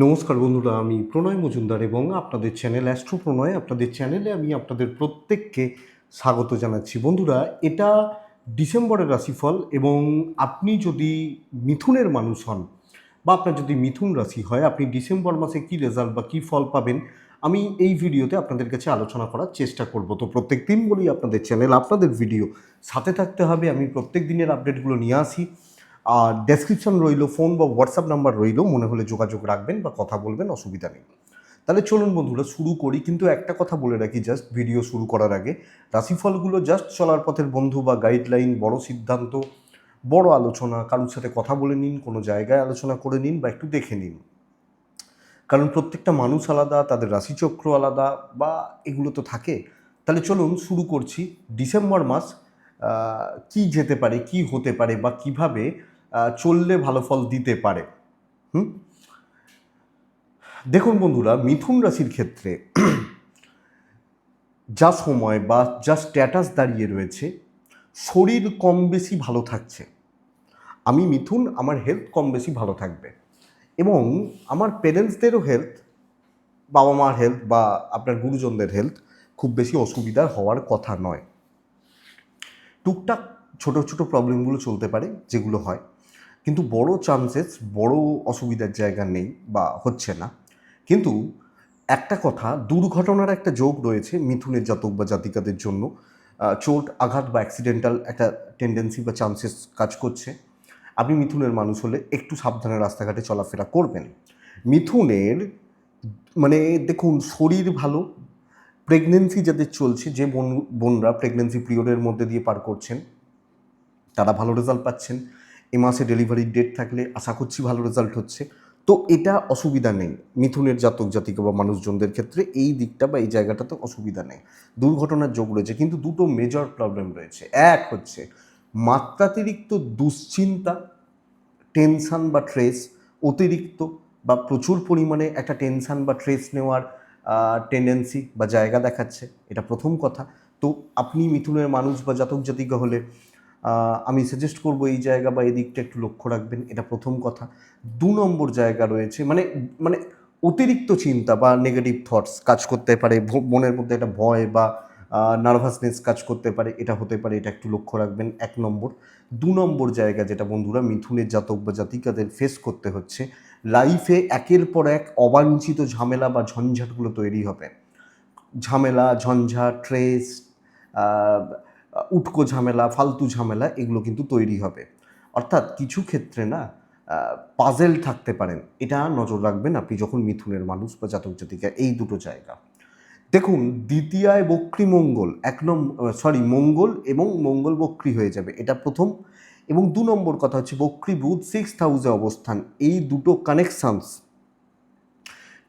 নমস্কার বন্ধুরা, আমি প্রণয় মজুমদার এবং আপনাদের চ্যানেল অ্যাস্ট্রো প্রণয়। আপনাদের চ্যানেলে আমি আপনাদের প্রত্যেককে স্বাগত জানাচ্ছি। বন্ধুরা, এটা ডিসেম্বরের রাশিফল এবং আপনি যদি মিথুনের মানুষ হন বা আপনার যদি মিথুন রাশি হয়, আপনি ডিসেম্বর মাসে কী রেজাল্ট বা কী ফল পাবেন, আমি এই ভিডিওতে আপনাদের কাছে আলোচনা করার চেষ্টা করব। তো প্রত্যেক দিন বলি আপনাদের চ্যানেল, আপনাদের ভিডিও সাথে থাকতে হবে। আমি প্রত্যেক দিনের আপডেটগুলো নিয়ে আসি। আর ডেসক্রিপশন রইল ফোন বা হোয়াটসঅ্যাপ নাম্বার রইল, মনে হলে যোগাযোগ রাখবেন বা কথা বলবেন, অসুবিধা নেই। তাহলে চলুন বন্ধুরা, শুরু করি, কিন্তু একটা কথা বলে রাখি জাস্ট ভিডিও শুরু করার আগে। রাশিফলগুলো জাস্ট চলার পথের বন্ধু বা গাইডলাইন বড় সিদ্ধান্ত, বড় আলোচনা, কারোর সাথে কথা বলে নিন, কোনো জায়গায় আলোচনা করে নিন বা একটু দেখে নিন। কারণ প্রত্যেকটা মানুষ আলাদা, তাদের রাশিচক্র আলাদা বা এগুলো তো থাকে। তাহলে চলুন শুরু করছি। ডিসেম্বর মাস কি যেতে পারে, কি হতে পারে বা কীভাবে চললে ভালো ফল দিতে পারে। হুম? দেখুন বন্ধুরা, মিথুন রাশির ক্ষেত্রে যা সময় বা যা স্ট্যাটাস দাঁড়িয়ে রয়েছে, শরীর কম বেশি ভালো থাকছে। আমি মিথুন, আমার হেলথ কম বেশি ভালো থাকবে। এবং আমার পেরেন্টসদেরও হেলথ বাবা মার হেলথ বা আপনার গুরুজনদের হেলথ খুব বেশি অসুবিধার হওয়ার কথা নয়। টুকটাক ছোট ছোট প্রবলেমগুলো চলতে পারে, যেগুলো হয়। কিন্তু বড় চান্সেস বড় অসুবিধার জায়গা নেই বা হচ্ছে না। কিন্তু একটা কথা, দুর্ঘটনার একটা যোগ রয়েছে মিথুনের জাতক বা জাতিকাদের জন্য। চোট, আঘাত বা অ্যাক্সিডেন্টাল একটা টেন্ডেন্সি বা চান্সেস কাজ করছে। আপনি মিথুনের মানুষ হলে একটু সাবধানে রাস্তাঘাটে চলাফেরা করবেন। মিথুনের মানে দেখুন, শরীর ভালো প্রেগনেন্সি যাদের চলছে, যে বোন, বোনরা প্রেগনেন্সি পিরিয়ডের মধ্যে দিয়ে পার করছেন, তারা ভালো রেজাল্ট পাচ্ছেন। এ মাসে ডেলিভারির ডেট থাকলে আশা করছি ভালো রেজাল্ট হচ্ছে। তো এটা অসুবিধা নেই। মিথুনের জাতক জাতিকা বা মানুষজনদের ক্ষেত্রে এই দিকটা বা এই জায়গাটাতে অসুবিধা নেই। দুর্ঘটনার যোগ রয়েছে, কিন্তু দুটো মেজর প্রবলেম রয়েছে। এক হচ্ছে মাত্রাতিরিক্ত দুশ্চিন্তা টেনশান বা ট্রেস অতিরিক্ত বা প্রচুর পরিমাণে একটা টেনশান বা ট্রেস নেওয়ার টেন্ডেন্সি বা জায়গা দেখাচ্ছে। এটা প্রথম কথা। তো আপনি মিথুনের মানুষ বা জাতক জাতিকা হলে আমি সাজেস্ট করব এই জায়গা বা এই দিকটা একটু লক্ষ্য রাখবেন, এটা প্রথম কথা। দু নম্বর জায়গা রয়েছে মানে মানে অতিরিক্ত চিন্তা বা নেগেটিভ থটস কাজ করতে পারে মনের মধ্যে একটা ভয় বা নার্ভাসনেস কাজ করতে পারে, এটা হতে পারে, এটা একটু লক্ষ্য রাখবেন, এক নম্বর। দু নম্বর জায়গা যেটা বন্ধুরা, মিথুনের জাতক বা জাতিকাদের ফেস করতে হচ্ছে লাইফে একের পর এক অবাঞ্ছিত ঝামেলা বা ঝঞ্ঝাটগুলো তৈরি হবে। ঝামেলা ঝঞ্ঝাট ট্রেস উটকো ঝামেলা, ফালতু ঝামেলা, এগুলো কিন্তু তৈরি হবে। অর্থাৎ কিছু ক্ষেত্রে না পাজেল থাকতে পারেন এটা নজর রাখবেন আপনি যখন মিথুনের মানুষ বা জাতক জাতিকা, এই দুটো জায়গা। দেখুন দ্বিতীয়ায় বক্রী মঙ্গল, এক নম্বর সরি মঙ্গল এবং মঙ্গল বক্রী হয়ে যাবে। এটা প্রথম। এবং দু নম্বর কথা হচ্ছে বক্রী বুধ সিক্স হাউসে অবস্থান। এই দুটো কানেকশানস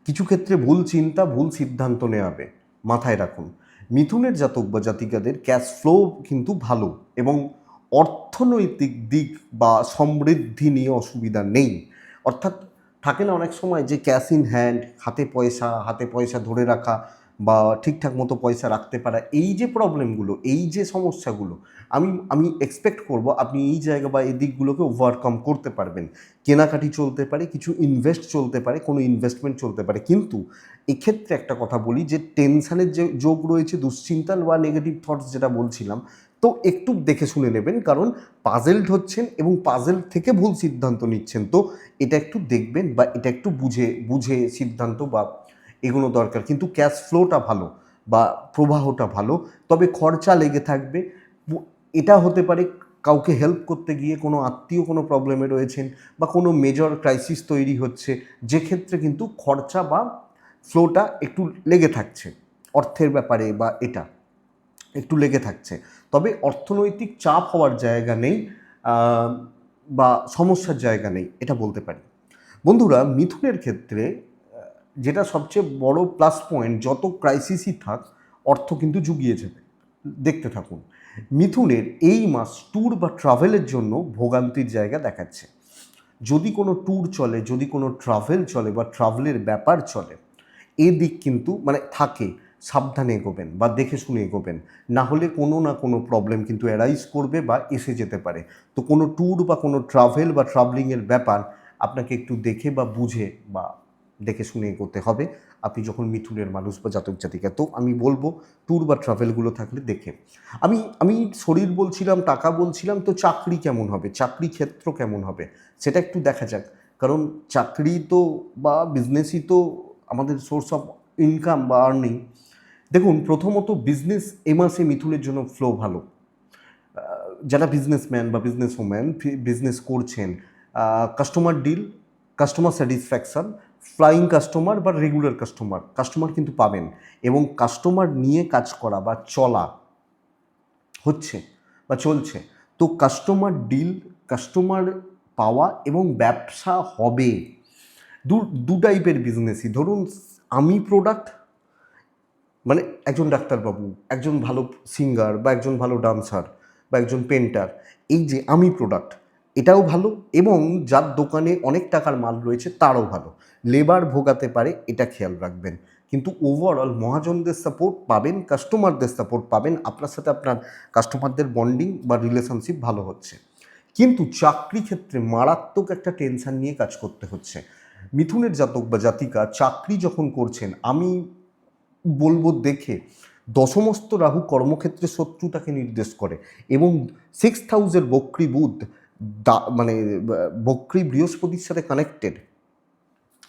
কিছু ক্ষেত্রে ভুল চিন্তা, ভুল সিদ্ধান্ত নেওয়াবে মাথায় রাখুন। মিথুনের জাতক বা জাতিকাদের ক্যাশ ফ্লো কিন্তু ভালো এবং অর্থনৈতিক দিক বা সমৃদ্ধি নিয়ে অসুবিধা নেই। অর্থাৎ থাকে না অনেক সময় যে ক্যাশ ইন হ্যান্ড হাতে পয়সা হাতে পয়সা ধরে রাখা বা ঠিকঠাক মতো পয়সা রাখতে পারা, এই যে প্রবলেমগুলো এই যে সমস্যাগুলো, আমি আমি এক্সপেক্ট করব আপনি এই জায়গা বা এই দিকগুলোকে ওভারকাম করতে পারবেন। কেনাকাটি চলতে পারে, কিছু ইনভেস্ট চলতে পারে, কোনো ইনভেস্টমেন্ট চলতে পারে। কিন্তু এক্ষেত্রে একটা কথা বলি যে টেনশানের যে যোগ রয়েছে, দুশ্চিন্তা বা নেগেটিভ থটস যেটা বলছিলাম, তো একটু দেখে শুনে নেবেন। কারণ পাজেলড হচ্ছেন এবং পাজেল থেকে ভুল সিদ্ধান্ত নিচ্ছেন। তো এটা একটু দেখবেন বা এটা একটু বুঝে বুঝে সিদ্ধান্ত বা এগুলো দরকার। কিন্তু ক্যাশ ফ্লোটা ভালো বা প্রবাহটা ভালো, তবে খরচা লেগে থাকবে। এটা হতে পারে কাউকে হেল্প করতে গিয়ে কোনো আত্মীয় কোনো প্রবলেমে রয়েছেন বা কোনো মেজর ক্রাইসিস তৈরি হচ্ছে, যে ক্ষেত্রে কিন্তু খরচা বা ফ্লোটা একটু লেগে থাকছে। অর্থের ব্যাপারে বা এটা একটু লেগে থাকছে। তবে অর্থনৈতিক চাপ হওয়ার জায়গা নেই বা সমস্যার জায়গা নেই, এটা বলতে পারি। বন্ধুরা, মিথুনের ক্ষেত্রে যেটা সবচেয়ে বড় প্লাস পয়েন্ট যত ক্রাইসিসই থাক, অর্থ কিন্তু জুগিয়ে যাবে। দেখতে থাকুন, মিথুনের এই মাস ট্যুর বা ট্রাভেলের জন্য ভোগান্তির জায়গা দেখাচ্ছে। যদি কোনো ট্যুর চলে, যদি কোনো ট্রাভেল চলে বা ট্রাভেলের ব্যাপার চলে এই দিক কিন্তু মানে থাকে, সাবধানে এগোবেন বা দেখে শুনে এগোবেন। না হলে কোনো না কোনো প্রবলেম কিন্তু অ্যারাইজ করবে বা এসে যেতে পারে। তো কোনো ট্যুর বা কোনো ট্রাভেল বা ট্রাভেলিংয়ের ব্যাপার আপনাকে একটু দেখে বা বুঝে বা দেখে শুনে এগোতে হবে। আপনি যখন মিথুনের মানুষ বা জাতক জাতিকা, তো আমি বলব ট্যুর বা ট্রাভেলগুলো থাকলে দেখে। আমি আমি শরীর বলছিলাম, টাকা বলছিলাম, তো চাকরি কেমন হবে? চাকরি ক্ষেত্র কেমন হবে? সেটা একটু দেখা যাক। কারণ চাকরি তো বা বিজনেসই তো আমাদের সোর্স অফ ইনকাম বা আর্নিং দেখুন, প্রথমত বিজনেস এ মাসে মিথুনের জন্য ফ্লো ভালো। যারা বিজনেসম্যান বা বিজনেস ওম্যান বিজনেস করছেন customer deal customer satisfaction flying customer বা রেগুলার কাস্টমার কাস্টমার কিন্তু পাবেন এবং কাস্টমার নিয়ে কাজ করা বা চলা হচ্ছে বা চলছে। তো কাস্টমার ডিল কাস্টমার পাওয়া এবং ব্যবসা হবে। দু দু টাইপের বিজনেসই ধরুন, আমি প্রোডাক্ট মানে একজন ডাক্তারবাবু, একজন ভালো সিঙ্গার বা একজন ভালো ডান্সার বা একজন পেন্টার এই যে আমি প্রোডাক্ট এটাও ভালো এবং যার দোকানে অনেক টাকার মাল রয়েছে তারও ভালো। লেবার ভোগাতে পারে, এটা খেয়াল রাখবেন। কিন্তু ওভারঅল মহাজনদের সাপোর্ট পাবেন কাস্টমারদের সাপোর্ট পাবেন, আপনার সাথে আপনার কাস্টমারদের বন্ডিং বা রিলেশনশিপ ভালো হচ্ছে। কিন্তু চাকরি ক্ষেত্রে মারাত্মক একটা টেনশন নিয়ে কাজ করতে হচ্ছে। মিথুনের জাতক বা জাতিকা চাকরি যখন করছেন, আমি বলব দেখে দশমস্ত রাহু কর্মক্ষেত্রে শত্রুতাকে নির্দেশ করে এবং সিক্স হাউসের বক্রি বুধ দা মানে বক্রি বৃহস্পতির সাথে কানেক্টেড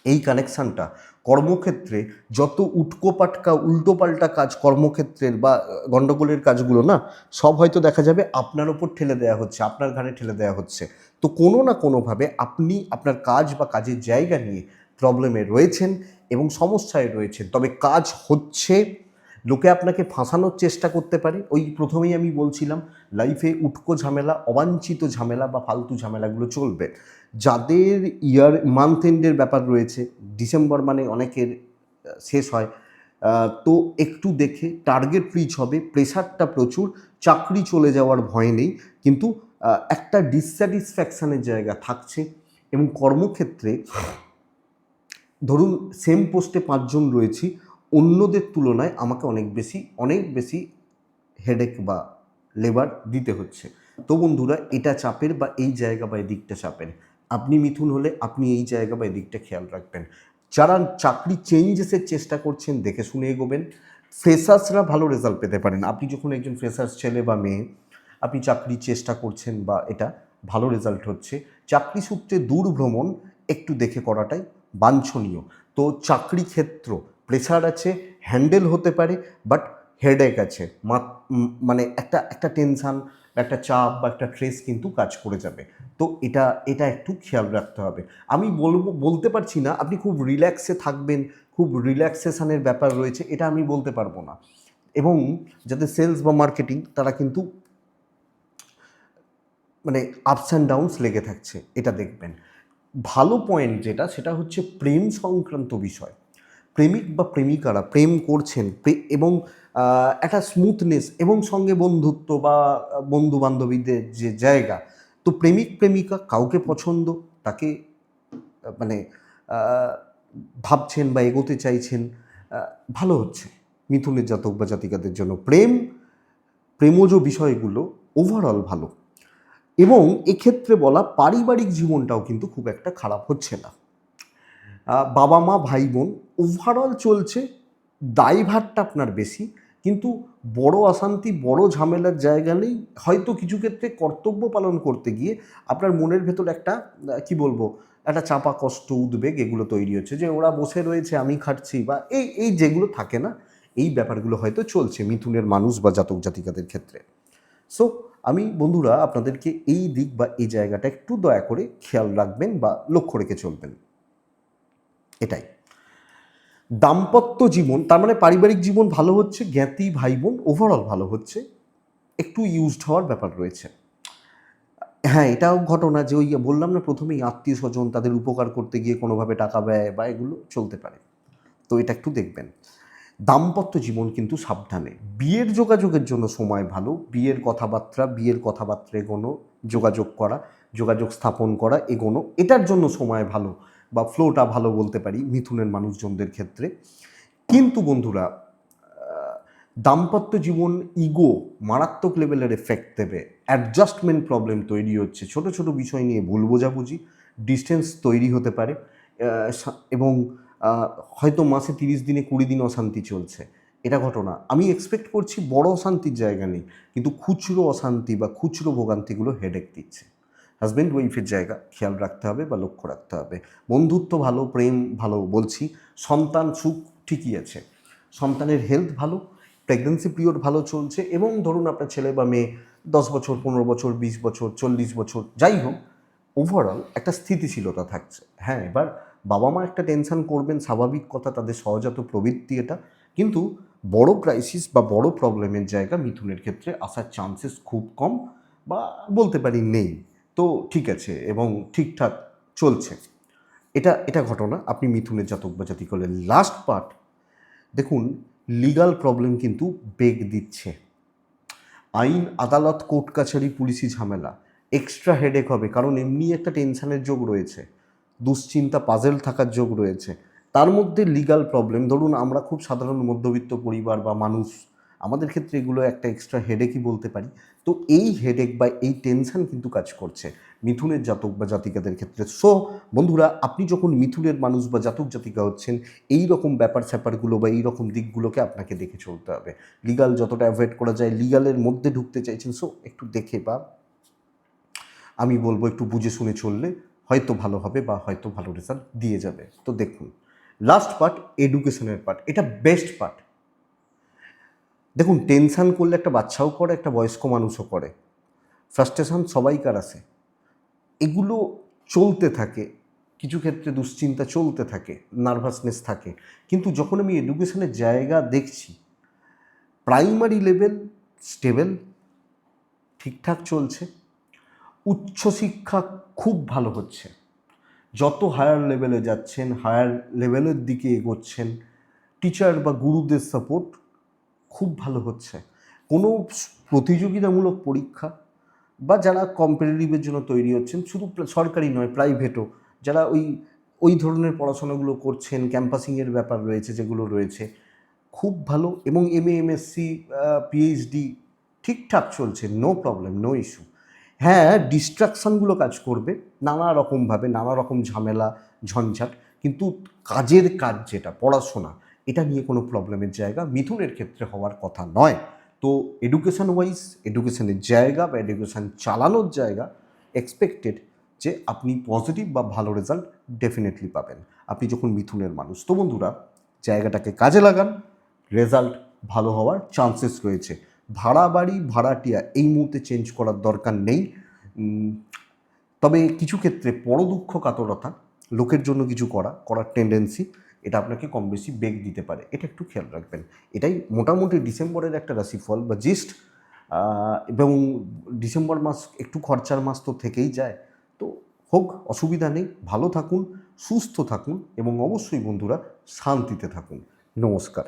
এই কানেকশানটা কর্মক্ষেত্রে যত উটকো উটকোপাটকা উল্টোপাল্টা কাজ কর্মক্ষেত্রের বা গণ্ডগোলের কাজগুলো না, সব হয়তো দেখা যাবে আপনার ওপর ঠেলে দেওয়া হচ্ছে, আপনার ঘাড়ে ঠেলে দেওয়া হচ্ছে। তো কোনো না কোনোভাবে আপনি আপনার কাজ বা কাজের জায়গা নিয়ে প্রবলেমে রয়েছেন এবং সমস্যায় রয়েছেন। তবে কাজ হচ্ছে লোকে আপনাকে ফাঁসানোর চেষ্টা করতে পারে। ওই প্রথমেই আমি বলছিলাম লাইফে উটকো ঝামেলা, অবাঞ্ছিত ঝামেলা বা ফালতু ঝামেলাগুলো চলবে। যাদের ইয়ার মান্থ এন্ডের ব্যাপার রয়েছে ডিসেম্বর মানে অনেকের শেষ হয়। তো একটু দেখে টার্গেট রিচ হবে প্রেশারটা প্রচুর, চাকরি চলে যাওয়ার ভয় নেই, কিন্তু একটা ডিসস্যাটিসফ্যাকশানের জায়গা থাকছে এবং কর্মক্ষেত্রে, ধরুন সেম পোস্টে পাঁচজন রয়েছি অন্যদের তুলনায় আমাকে অনেক বেশি অনেক বেশি হেডেক বা লেবার দিতে হচ্ছে। তো বন্ধুরা, এটা চাপের বা এই জায়গা বা এদিকটা চাপের। আপনি মিথুন হলে আপনি এই জায়গা বা এদিকটা খেয়াল রাখবেন। যারা চাকরি চেঞ্জেসের চেষ্টা করছেন, দেখে শুনে এগোবেন। ফ্রেশার্সরা ভালো রেজাল্ট পেতে পারেন। আপনি যখন একজন ফ্রেশার্স ছেলে বা মেয়ে, আপনি চাকরির চেষ্টা করছেন বা এটা ভালো রেজাল্ট হচ্ছে। চাকরি সূত্রে দূর ভ্রমণ একটু দেখে করাটাই বাঞ্ছনীয়। তো চাকরি ক্ষেত্র প্রেশার আছে, হ্যান্ডেল হতে পারে, বাট হেডেক আছে। মানে একটা একটা টেনশান, একটা চাপ বা একটা স্ট্রেস কিন্তু কাজ করে যাবে। তো এটা এটা একটু খেয়াল রাখতে হবে। আমি বলব, বলতে পারছি না, আপনি খুব রিল্যাক্সে থাকবেন, খুব রিল্যাক্সেশনের ব্যাপার রয়েছে, এটা আমি বলতে পারব না। এবং যাদের সেলস বা মার্কেটিং তারা কিন্তু মানে আপস অ্যান্ড ডাউনস লেগে থাকছে, এটা দেখবেন। ভালো পয়েন্ট যেটা, সেটা হচ্ছে প্রেম সংক্রান্ত বিষয়। প্রেমিক বা প্রেমিকারা প্রেম করছেন এবং একটা স্মুথনেস এবং সঙ্গে বন্ধুত্ব বা বন্ধু বান্ধবীদের যে জায়গা, তো প্রেমিক প্রেমিকা কাউকে পছন্দ, তাকে মানে ভাবছেন বা এগোতে চাইছেন ভালো হচ্ছে। মিথুনের জাতক বা জাতিকাদের জন্য প্রেম, প্রেমজ বিষয়গুলো ওভারঅল ভালো। এবং এক্ষেত্রে বলা পারিবারিক জীবনটাও কিন্তু খুব একটা খারাপ হচ্ছে না। বাবা মা, ভাই বোন ওভারঅল চলছে, দায়ভারটা আপনার বেশি, কিন্তু বড় অশান্তি, বড় ঝামেলার জায়গা নেই। হয়তো কিছু ক্ষেত্রে কর্তব্য পালন করতে গিয়ে আপনার মনের ভেতর একটা কি বলব, একটা চাপা কষ্ট, উদ্বেগ এগুলো তৈরি হচ্ছে যে ওরা বসে রয়েছে, আমি খাটছি বা এই এই যেগুলো থাকে না, এই ব্যাপারগুলো হয়তো চলছে মিথুনের মানুষ বা জাতক জাতিকাদের ক্ষেত্রে। সো আমি বন্ধুরা, আপনাদেরকে এই দিক বা এই জায়গাটা একটু দয়া করে খেয়াল রাখবেন বা লক্ষ্য রেখে চলবেন। এটাই। দাম্পত্য জীবন, তার মানে পারিবারিক জীবন ভালো হচ্ছে, জ্ঞাতি ভাই বোন ওভারঅল ভালো হচ্ছে, একটু ইউজড হওয়ার ব্যাপার রয়েছে। হ্যাঁ এটাও ঘটনা যে ওই বললাম না প্রথমেই আত্মীয় স্বজন তাদের উপকার করতে গিয়ে কোনোভাবে টাকা ব্যয় বা এগুলো চলতে পারে। তো এটা একটু দেখবেন। দাম্পত্য জীবন কিন্তু সাবধানে। বিয়ের যোগাযোগের জন্য সময় ভালো, বিয়ের কথাবার্তা বিয়ের কথাবার্তা এগোনো, যোগাযোগ করা, যোগাযোগ স্থাপন করা, এগোনো, এটার জন্য সময় ভালো। বা ফ্লোটা ভালো বলতে পারি মিথুনের মানুষজনদের ক্ষেত্রে। কিন্তু বন্ধুরা দাম্পত্য জীবন ইগো মারাত্মক লেভেলের এফেক্ট দেবে। অ্যাডজাস্টমেন্ট প্রবলেম তৈরি হচ্ছে। ছোট ছোট বিষয় নিয়ে ভুল বোঝাবুঝি ডিস্টেন্স তৈরি হতে পারে। এবং হয়তো মাসে তিরিশ দিনে কুড়ি দিন অশান্তি চলছে। এটা ঘটনা। আমি এক্সপেক্ট করছি বড় অশান্তির জায়গা নেই, কিন্তু খুচরো অশান্তি বা খুচরো ভোগান্তিগুলো হেডেক দিচ্ছে। হাজব্যান্ড ওয়াইফের জায়গা, খেয়াল রাখতে হবে বা লক্ষ্য রাখতে হবে। বন্ধুত্ব ভালো, প্রেম ভালো বলছি। সন্তান সুখ ঠিকই আছে। সন্তানের হেলথ ভালো প্রেগনেন্সি পিরিয়ড ভালো চলছে এবং ধরুন আপনার ছেলে বা মেয়ে দশ বছর, পনেরো বছর, বিশ বছর, চল্লিশ বছর, যাই হোক ওভারঅল একটা স্থিতিশীলতা থাকছে। হ্যাঁ এবার বাবা মা একটা টেনশন করবেন, স্বাভাবিক কথা, তাদের সহজাত প্রবৃত্তি এটা। কিন্তু বড় ক্রাইসিস বা বড় প্রবলেমের জায়গা মিথুনের ক্ষেত্রে আসার চান্সেস খুব কম বা বলতে পারি নেই। তো ঠিক আছে এবং ঠিকঠাক চলছে। এটা এটা ঘটনা, আপনি মিথুনের জাতক বা জাতি করলেন লাস্ট পার্ট দেখুন লিগাল প্রবলেম কিন্তু বেগ দিচ্ছে। আইন, আদালত কোর্ট কাছারি, পুলিশি ঝামেলা। এক্সট্রা হেডেক হবে, কারণ এমনি একটা টেনশানের যোগ রয়েছে। দুশ্চিন্তা পাজেল থাকার যোগ রয়েছে। তার মধ্যে লিগাল প্রবলেম ধরুন আমরা খুব সাধারণ মধ্যবিত্ত পরিবার বা মানুষ আমাদের ক্ষেত্রে এগুলো একটা এক্সট্রা হেডেকই বলতে পারি। তো এই হেডেক বা এই টেনশন কিন্তু কাজ করছে মিথুনের জাতক বা জাতিকাদের ক্ষেত্রে। সো বন্ধুরা, আপনি যখন মিথুনের মানুষ বা জাতক জাতিকা হচ্ছেন, এই রকম ব্যাপার স্যাপারগুলো বা এই রকম দিকগুলোকে আপনাকে দেখে চলতে হবে। লিগাল যতটা অ্যাভয়েড করা যায় লিগালের মধ্যে ঢুকতে চাইছেন সো একটু দেখে বা আমি বলব একটু বুঝে শুনে চললে হয়তো ভালো হবে বা হয়তো ভালো রেজাল্ট দিয়ে যাবে। তো দেখুন লাস্ট পার্ট এডুকেশনের পার্ট এটা বেস্ট পার্ট দেখুন টেনশান করলে একটা বাচ্চাও করে, একটা বয়স্ক মানুষও করে। ফ্রাস্ট্রেশন সবাইকার আসে এগুলো চলতে থাকে। কিছু ক্ষেত্রে দুশ্চিন্তা চলতে থাকে নার্ভাসনেস থাকে। কিন্তু যখন আমি এডুকেশনের জায়গা দেখছি প্রাইমারি লেভেল স্টেবল ঠিকঠাক চলছে উচ্চশিক্ষা খুব ভালো হচ্ছে। যত হায়ার লেভেলে যাচ্ছেন হায়ার লেভেলের দিকে এগোচ্ছেন টিচার বা গুরুদের সাপোর্ট খুব ভালো হচ্ছে। কোনো প্রতিযোগিতামূলক পরীক্ষা বা যারা কম্পিটিটিভের জন্য তৈরি হচ্ছেন, শুধু সরকারি নয় প্রাইভেটও যারা ওই ওই ধরনের পড়াশোনাগুলো করছেন ক্যাম্পাসিংয়ের ব্যাপার রয়েছে যেগুলো রয়েছে, খুব ভালো এবং এম এ এমএসসি পিএইচডি ঠিকঠাক চলছে নো প্রবলেম নো ইস্যু হ্যাঁ ডিস্ট্রাকশানগুলো কাজ করবে, নানা রকমভাবে, নানা রকম ঝামেলা, ঝঞ্ঝাট, কিন্তু কাজের কাজ যেটা, পড়াশোনা এটা নিয়ে কোনো প্রবলেমের জায়গা মিথুনের ক্ষেত্রে হওয়ার কথা নয়। তো এডুকেশন ওয়াইজ এডুকেশানের জায়গা বা এডুকেশান চালানোর জায়গা এক্সপেক্টেড যে আপনি পজিটিভ বা ভালো রেজাল্ট ডেফিনেটলি পাবেন। আপনি যখন মিথুনের মানুষ, তো বন্ধুরা, জায়গাটাকে কাজে লাগান রেজাল্ট ভালো হওয়ার চান্সেস রয়েছে। ভাড়া বাড়ি, ভাড়াটিয়া এই মুহূর্তে চেঞ্জ করার দরকার নেই। তবে কিছু ক্ষেত্রে বড় দুঃখ কাতরতা লোকের জন্য কিছু করা, করার টেন্ডেন্সি এটা আপনাকে কম বেশি বেগ দিতে পারে। এটা একটু খেয়াল রাখবেন। এটাই মোটামুটি ডিসেম্বরের একটা রাশিফল বা জিস্ট এবং ডিসেম্বর মাস একটু খরচার মাস তো থেকেই যায়। তো হোক, অসুবিধা নেই। ভালো থাকুন, সুস্থ থাকুন এবং অবশ্যই বন্ধুরা শান্তিতে থাকুন। নমস্কার।